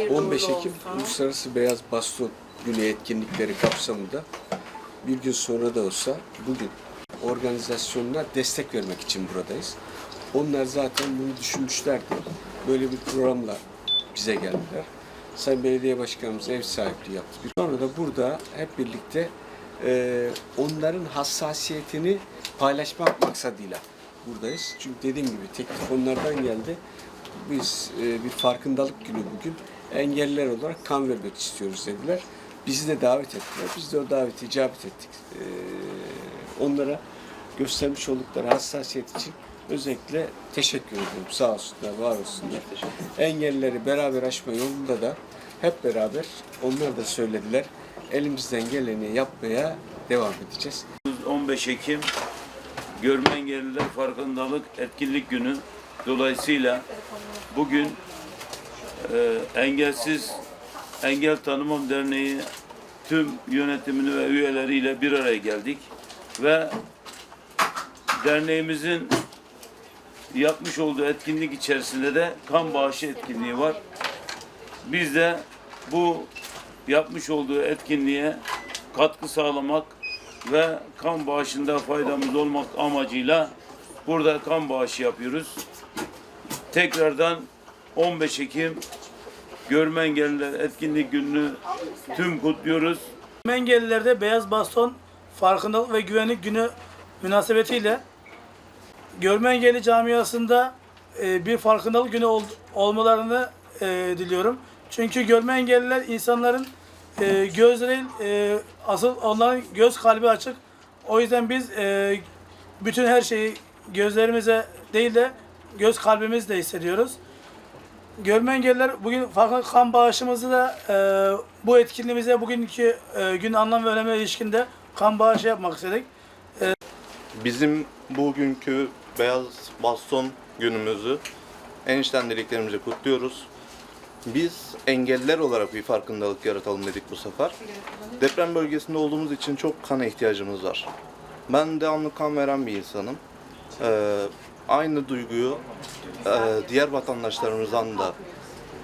Hayırlı 15 uğurlu Ekim. Uluslararası Beyaz Baston Günü etkinlikleri kapsamında bir gün sonra da olsa bugün organizasyonuna destek vermek için buradayız. Onlar zaten bunu düşünmüşlerdi. Böyle bir programla bize geldiler. Sayın Belediye Başkanımız ev sahipliği yaptı. Sonra da burada hep birlikte e, onların hassasiyetini paylaşmak maksadıyla buradayız. Çünkü dediğim gibi teklif onlardan geldi. Biz e, bir farkındalık günü bugün engelliler olarak kan vermek istiyoruz dediler. Bizi de davet ettiler. Biz de o davete icabet ettik. E, onlara göstermiş oldukları hassasiyet için özellikle teşekkür ediyorum. Sağ olsunlar, var olsunlar. Engellileri beraber aşma yolunda da hep beraber onlar da söylediler. Elimizden geleni yapmaya devam edeceğiz. 15 Ekim Görme Engelliler Farkındalık Etkinlik Günü dolayısıyla bugün e, Engelsiz Engel Tanımam Derneği tüm yönetimini ve üyeleriyle bir araya geldik ve derneğimizin yapmış olduğu etkinlik içerisinde de kan bağışı etkinliği var. Biz de bu yapmış olduğu etkinliğe katkı sağlamak ve kan bağışında faydamız olmak amacıyla burada kan bağışı yapıyoruz. Tekrardan 15 Ekim Görme Engelliler Etkinlik Günü'nü tüm kutluyoruz. Engelilerde Beyaz Baston Farkındalık ve Güvenlik Günü münasebetiyle Görme Engelli camiasında e, bir farkındalık günü ol- olmalarını e, diliyorum. Çünkü görme engelliler insanların e, gözleri e, asıl onların göz kalbi açık. O yüzden biz e, bütün her şeyi gözlerimize değil de göz kalbimizle hissediyoruz. Görme engelliler bugün farklı kan bağışımızı da e, bu etkinliğimize bugünkü e, gün anlam ve öneme ilişkinde kan bağışı yapmak istedik. Bizim bugünkü Beyaz Baston günümüzü en içten dileklerimizi kutluyoruz. Biz engelliler olarak bir farkındalık yaratalım dedik bu sefer. Deprem bölgesinde olduğumuz için çok kana ihtiyacımız var. Ben devamlı kan veren bir insanım. Ee, aynı duyguyu e, diğer vatandaşlarımızdan da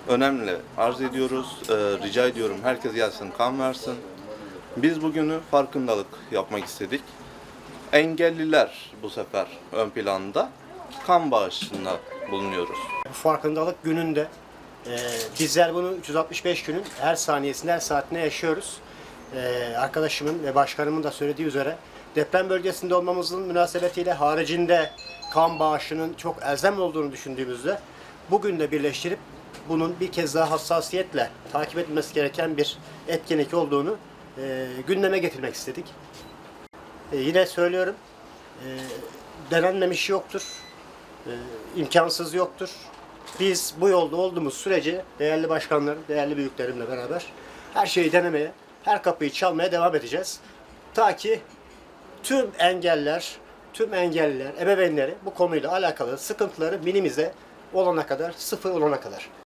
önemli arz ediyoruz. Ee, rica ediyorum herkes gelsin kan versin. Biz bugünü farkındalık yapmak istedik. Engelliler bu sefer ön planda kan bağışında bulunuyoruz. Bu farkındalık gününde e, bizler bunu 365 günün her saniyesinde, her saatinde yaşıyoruz. E, arkadaşımın ve başkanımın da söylediği üzere deprem bölgesinde olmamızın münasebetiyle haricinde kan bağışının çok elzem olduğunu düşündüğümüzde bugün de birleştirip bunun bir kez daha hassasiyetle takip edilmesi gereken bir etkinlik olduğunu e, gündeme getirmek istedik. E, yine söylüyorum, e, denenmemiş yoktur e, imkansız yoktur. Biz bu yolda olduğumuz sürece değerli başkanlarım, değerli büyüklerimle beraber her şeyi denemeye, her kapıyı çalmaya devam edeceğiz. Ta ki tüm engeller, tüm engelliler, ebeveynleri bu konuyla alakalı sıkıntıları minimize olana kadar, sıfır olana kadar.